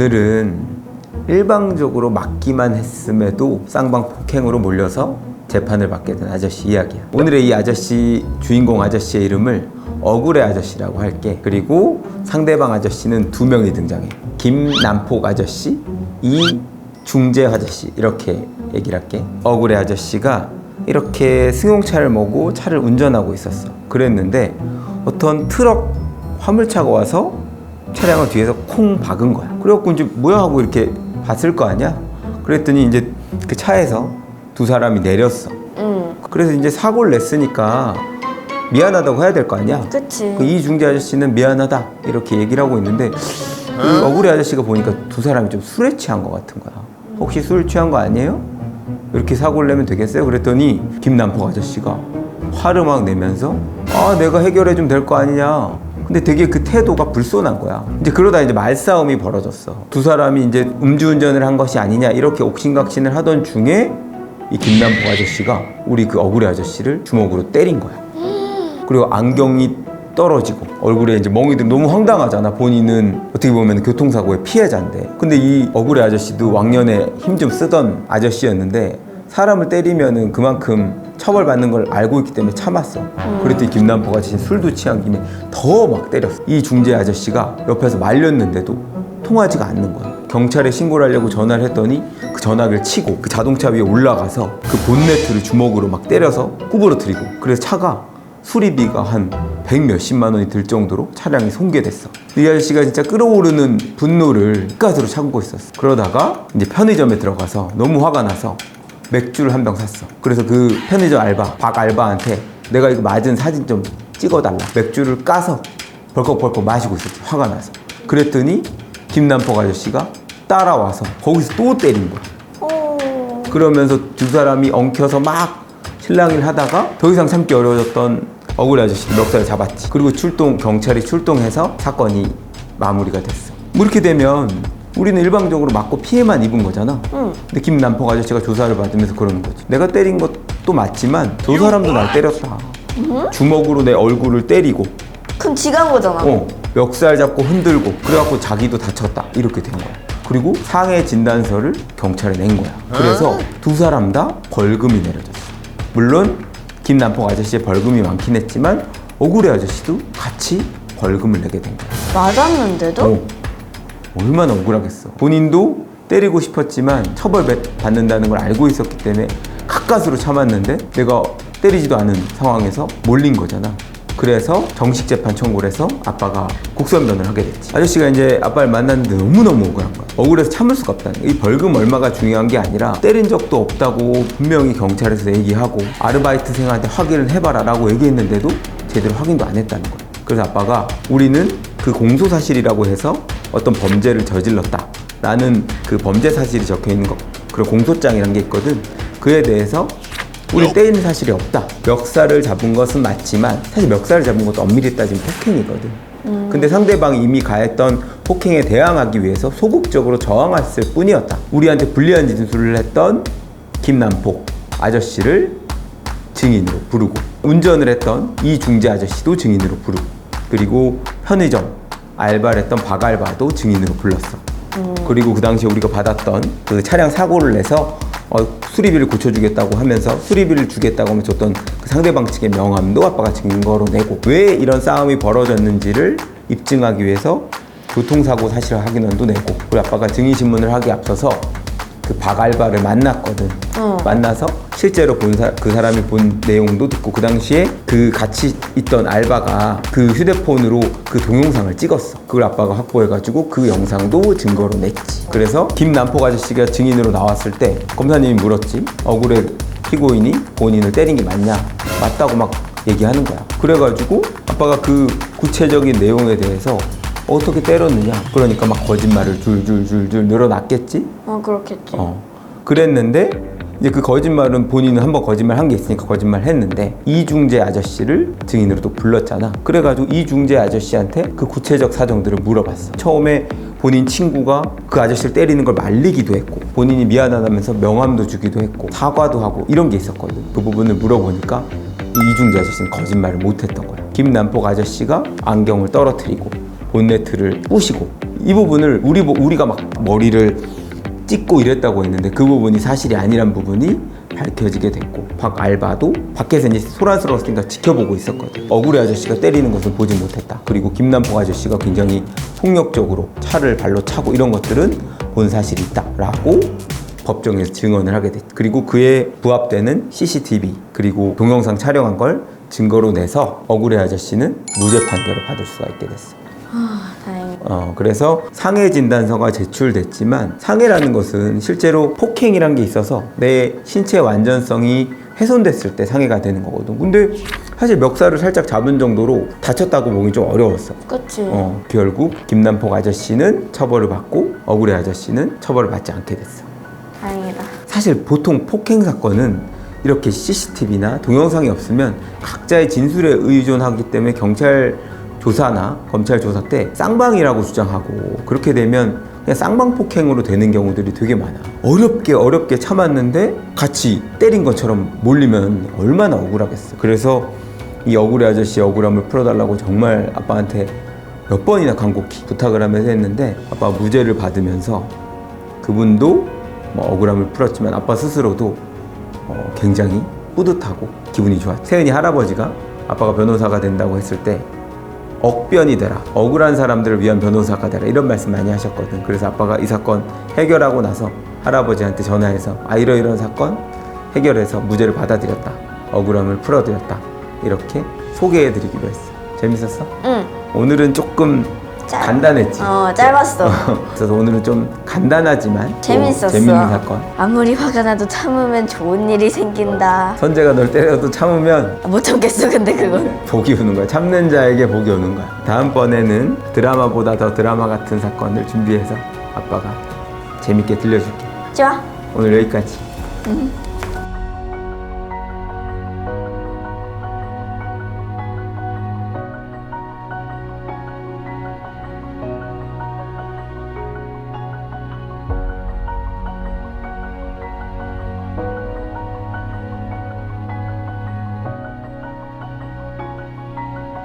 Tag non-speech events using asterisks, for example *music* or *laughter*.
오늘은 일방적으로 맞기만 했음에도 쌍방 폭행으로 몰려서 재판을 받게 된 아저씨 이야기야. 오늘의 이 아저씨 주인공 아저씨의 이름을 억울의 아저씨라고 할게. 그리고 상대방 아저씨는 두 명이 등장해. 김남폭 아저씨, 이중재 아저씨 이렇게 얘기를 할게. 억울의 아저씨가 이렇게 승용차를 모고 차를 운전하고 있었어. 그랬는데 어떤 트럭 화물차가 와서 차량을 뒤에서 콩 박은 거야. 그래갖고 이제 뭐야 하고 이렇게 봤을 거 아니야? 그랬더니 이제 그 차에서 두 사람이 내렸어. 응, 그래서 이제 사고를 냈으니까 미안하다고 해야 될 거 아니야? 그치. 그 이중재 아저씨는 미안하다 이렇게 얘기를 하고 있는데 그 억울해 아저씨가 보니까 두 사람이 좀 술에 취한 것 같은 거야. 혹시 술 취한 거 아니에요? 이렇게 사고를 내면 되겠어요? 그랬더니 김남폭 아저씨가 화를 막 내면서 아 내가 해결해 주면 될거 아니냐. 근데 되게 그 태도가 불손한 거야. 이제 그러다 이제 말싸움이 벌어졌어. 두 사람이 이제 음주운전을 한 것이 아니냐 이렇게 옥신각신을 하던 중에 이 김남폭 아저씨가 우리 그 억울해 아저씨를 주먹으로 때린 거야. 그리고 안경이 떨어지고 얼굴에 이제 멍이들 너무 황당하잖아 본인은 어떻게 보면 교통사고의 피해자인데 근데 이 억울해 아저씨도 왕년에 힘 좀 쓰던 아저씨였는데 사람을 때리면은 그만큼 처벌받는 걸 알고 있기 때문에 참았어 그랬더니 김남포가 아저씨 술도 취한 김에 더 막 때렸어 이 중재 아저씨가 옆에서 말렸는데도 통하지가 않는 거야 경찰에 신고를 하려고 전화를 했더니 그 전화기를 치고 그 자동차 위에 올라가서 그 본네트를 주먹으로 막 때려서 구부러뜨리고 그래서 차가 수리비가 한 백 몇십만 원이 들 정도로 차량이 손괴됐어. 이 아저씨가 진짜 끓어오르는 분노를 끝까지로 참고 있었어. 그러다가 이제 편의점에 들어가서 너무 화가 나서 맥주를 한 병 샀어. 그래서 그 편의점 알바, 박 알바한테 내가 이거 맞은 사진 좀 찍어달라. 맥주를 까서 벌컥벌컥 마시고 있었지. 화가 나서. 그랬더니 김남폭 아저씨가 따라와서 거기서 또 때린 거야. 어, 그러면서 두 사람이 엉켜서 막 실랑이를 하다가 더 이상 참기 어려워졌던 억울해 아저씨 멱살을 잡았지. 그리고 출동 경찰이 출동해서 사건이 마무리가 됐어. 뭐 이렇게 되면 우리는 일방적으로 맞고 피해만 입은 거잖아. 응. 근데 김남폭 아저씨가 조사를 받으면서 그러는 거지. 내가 때린 것도 맞지만 저 사람도 날 때렸다. 주먹으로 내 얼굴을 때리고, 그럼 지가 한 거잖아. 어, 멱살 잡고 흔들고, 그래갖고 자기도 다쳤다. 이렇게 된 거야. 그리고 상해 진단서를 경찰에 낸 거야. 그래서 두 사람 다 벌금이 내려졌어. 물론 김남폭 아저씨의 벌금이 많긴 했지만 억울해 아저씨도 같이 벌금을 내게 된 거야. 맞았는데도? 어. 얼마나 억울하겠어. 본인도 때리고 싶었지만 처벌 받는다는 걸 알고 있었기 때문에 가까스로 참았는데 내가 때리지도 않은 상황에서 몰린 거잖아. 그래서 정식 재판 청구를 해서 아빠가 국선변을 하게 됐지. 아저씨가 이제 아빠를 만났는데 너무너무 억울한 거야. 억울해서 참을 수가 없다는 거야. 이 벌금 얼마가 중요한 게 아니라 때린 적도 없다고 분명히 경찰에서 얘기하고 아르바이트 생한테 확인을 해봐라 라고 얘기했는데도 제대로 확인도 안 했다는 거야. 그래서 아빠가 우리는 그 공소 사실이라고 해서 어떤 범죄를 저질렀다. 라는 그 범죄 사실이 적혀 있는 거. 그리고 공소장이라는 게 있거든. 그에 대해서 우리 때리는 사실이 없다. 멱살을 잡은 것은 맞지만 사실 멱살을 잡은 것도 엄밀히 따지면 폭행이거든. 근데 상대방이 이미 가했던 폭행에 대항하기 위해서 소극적으로 저항했을 뿐이었다. 우리한테 불리한 진술을 했던 김남폭 아저씨를 증인으로 부르고 운전을 했던 이중재 아저씨도 증인으로 부르고 그리고 편의점 알바를 했던 박 알바도 증인으로 불렀어. 그리고 그 당시에 우리가 받았던 그 차량 사고를 내서 어, 수리비를 고쳐주겠다고 하면서 수리비를 주겠다고 하면 줬던 그 상대방 측의 명함도 아빠가 증거로 내고 왜 이런 싸움이 벌어졌는지를 입증하기 위해서 교통사고 사실 확인원도 내고 그리고 아빠가 증인 신문을 하기 앞서서 그 박알바를 만났거든. 어. 만나서 실제로 본그 사람이 본 내용도 듣고 그 당시에 그 같이 있던 알바가 그 휴대폰으로 그 동영상을 찍었어. 그걸 아빠가 확보해가지고 그 영상도 증거로 냈지. 그래서 김남폭 아저씨가 증인으로 나왔을 때 검사님이 물었지. 억울해 피고인이 본인을 때린 게 맞냐? 맞다고 막 얘기하는 거야. 그래가지고 아빠가 그 구체적인 내용에 대해서 어떻게 때렸느냐? 그러니까 막 거짓말을 줄줄줄줄 늘어났겠지? 어, 그렇겠지. 어. 그랬는데 이제 그 거짓말은 본인은 한번 거짓말 한 게 있으니까 거짓말 했는데 이중재 아저씨를 증인으로 또 불렀잖아. 그래가지고 이중재 아저씨한테 그 구체적 사정들을 물어봤어. 처음에 본인 친구가 그 아저씨를 때리는 걸 말리기도 했고 본인이 미안하다면서 명함도 주기도 했고 사과도 하고 이런 게 있었거든. 그 부분을 물어보니까 이 이중재 아저씨는 거짓말을 못했던 거야. 김남폭 아저씨가 안경을 떨어뜨리고 본네트를 부시고 이 부분을 우리 뭐- 우리가 막 머리를 찍고 이랬다고 했는데 그 부분이 사실이 아니란 부분이 밝혀지게 됐고 박 알바도 밖에서 이제 소란스러웠으니까 지켜보고 있었거든. 억울해 아저씨가 때리는 것을 보지 못했다. 그리고 김남복 아저씨가 굉장히 폭력적으로 차를 발로 차고 이런 것들은 본 사실이 있다라고 법정에서 증언을 하게 됐. 그리고 그에 부합되는 CCTV 그리고 동영상 촬영한 걸 증거로 내서 억울해 아저씨는 무죄 판결을 받을 수가 있게 됐어. 아, 다행이다. 어, 그래서 상해 진단서가 제출됐지만 상해라는 것은 실제로 폭행이란 게 있어서 내 신체 완전성이 훼손됐을 때 상해가 되는 거거든. 근데 사실 멱살을 살짝 잡은 정도로 다쳤다고 보기 좀 어려웠어. 그치. 어, 결국 김남폭 아저씨는 처벌을 받고 억울해 아저씨는 처벌을 받지 않게 됐어. 다행이다. 사실 보통 폭행 사건은 이렇게 CCTV나 동영상이 없으면 각자의 진술에 의존하기 때문에 경찰 조사나 검찰 조사 때 쌍방이라고 주장하고 그렇게 되면 그냥 쌍방 폭행으로 되는 경우들이 되게 많아. 어렵게 어렵게 참았는데 같이 때린 것처럼 몰리면 얼마나 억울하겠어. 그래서 이 억울해 아저씨 억울함을 풀어달라고 정말 아빠한테 몇 번이나 간곡히 부탁을 하면서 했는데 아빠가 무죄를 받으면서 그분도 뭐 억울함을 풀었지만 아빠 스스로도 어, 굉장히 뿌듯하고 기분이 좋았죠. 세은이 할아버지가 아빠가 변호사가 된다고 했을 때 억변이 되라. 억울한 사람들을 위한 변호사가 되라. 이런 말씀 많이 하셨거든. 그래서 아빠가 이 사건 해결하고 나서 할아버지한테 전화해서 아 이러이러한 사건 해결해서 무죄를 받아들였다. 억울함을 풀어드렸다. 이렇게 소개해드리기로 했어. 재밌었어? 응. 오늘은 조금 짧- 간단했지. 어, 짧았어. *laughs* 그래서 오늘은 좀 간단하지만 또 재밌었어. 재밌는 사건. 아무리 화가 나도 참으면 좋은 일이 생긴다. 선재가 널 때려도 참으면 아, 못 참겠어, 근데 그건. 복이 오는 거야. 참는 자에게 복이 오는 거야. 다음번에는 드라마보다 더 드라마 같은 사건을 준비해서 아빠가 재밌게 들려줄게. 좋아. 오늘 여기까지. 응.